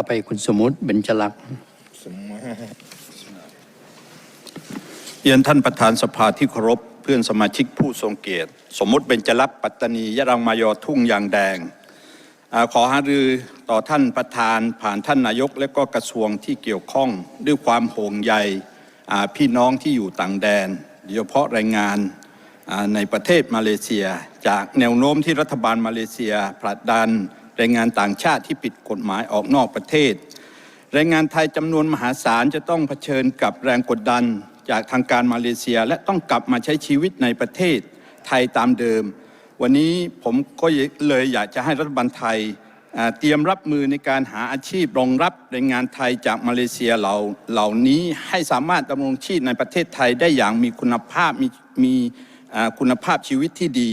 ต่อไปคุณสมมติเบญจลักษณ์เรียนท่านประธานสภาที่เคารพเพื่อนสมาชิกผู้ทรงเกียรติ สมมติเบญจลักษณ์ปัตตานียะรังมายอทุ่งยางแดงอขอหารือต่อท่านประธานผ่านท่านนายก และก็กระทรวงที่เกี่ยวข้องด้วยความห่วงใยอ่พี่น้องที่อยู่ต่างแดนโดยเฉพาะแรงงานในประเทศมาเลเซีย จากแนวโน้มที่รัฐบาลมาเลเซียผลักดัน แรงงานต่างชาติที่ผิดกฎหมายออกนอกประเทศ แรงงานไทยจำนวนมหาศาลจะต้องเผชิญกับแรงกดดันจากทางการมาเลเซียและต้องกลับมาใช้ชีวิตในประเทศไทยตามเดิม วันนี้ผมก็เลยอยากจะให้รัฐบาลไทยเตรียมรับมือในการหาอาชีพรองรับแรงงานไทยจากมาเลเซียเหล่าเหล่านี้ให้สามารถดำรงชีพในประเทศไทยได้อย่างมีคุณภาพมีมีคุณภาพชีวิตที่ดี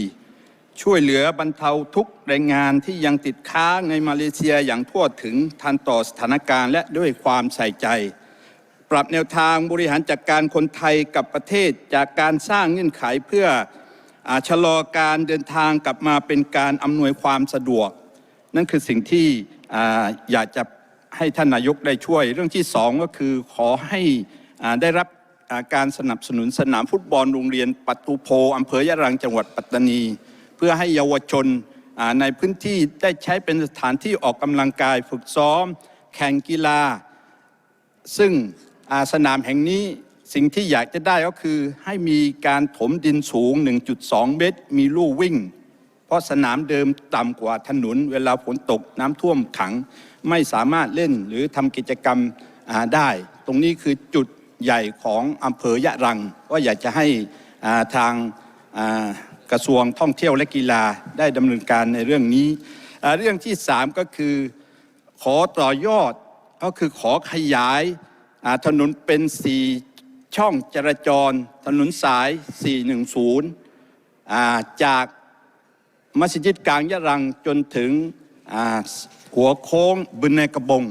ช่วยเหลือบรรเทาทุกแรงงานที่ยังติดค้างในมาเลเซียอย่างทั่วถึงทันต่อสถานการณ์และด้วยความใส่ใจ ปรับแนวทางบริหารจัดการคนไทยกับประเทศจากการสร้างเงื่อนไขเพื่ออาชะลอการเดินทางกลับมาเป็นการอำนวยความสะดวก นั่นคือสิ่งที่ออยากจะให้ท่านนายกได้ช่วย เรื่องที่สองก็คือขอให้ได้รับการสนับสนุนสนามฟุตบอลโรงเรียนปัตตุโพอำเภอยะรังจังหวัดปัตตานี เพื่อให้เยาวชนในพื้นที่ได้ใช้เป็นสถานที่ออกกำลังกายฝึกซ้อม แข่งกีฬา ซึ่งาสนามแห่งนี้สิ่งที่อยากจะได้ก็คือให้มีการถมดินสูง 1.2 เมตร มีลู่วิ่ง เพราะสนามเดิมต่ำกว่าถนน เวลาฝนตกน้ำท่วมขัง ไม่สามารถเล่นหรือทำกิจกรรมได้ ตรงนี้คือจุดใหญ่ของอำเภอยะรังก็อยากจะให้าทางา กระทรวงท่องเที่ยวและกีฬาได้ดำเนินการในเรื่องนี้ เรื่องที่สามก็คือขอต่อยอดก็คือขอขยายถนนเป็นสี่ช่องจราจร ถนนสาย 410อ่าจากมัสยิดกลางยะรังจนถึงหัวโค้งบึนในกระบง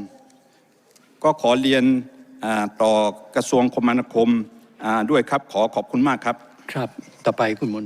ก็ขอเรียนต่อกระทรวงคมนาคมด้วยครับ ขอขอบคุณมากครับ ครับ ต่อไปคุณมน